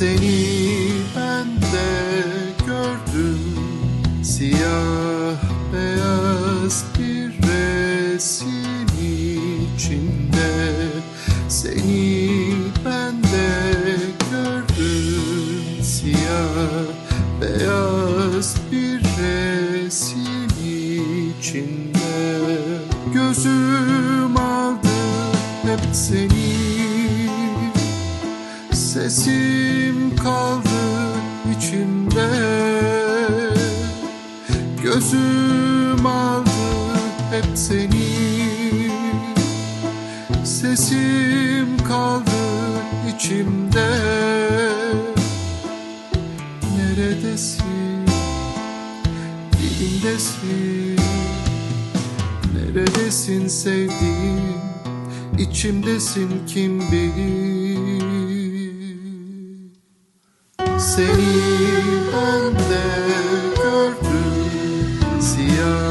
Seni ben de gördüm. Siyah beyaz bir resim içinde Seni ben de gördüm. Siyah beyaz bir resim içinde Gözüm aldı hep seni. Sesim kaldı içimde. Gözüm aldı hep seni. Sesim kaldı içimde. Neredesin? Dilimdesin. Neredesin sevdiğim? İçimdesin kim bilir Seni ben de gördüm siyah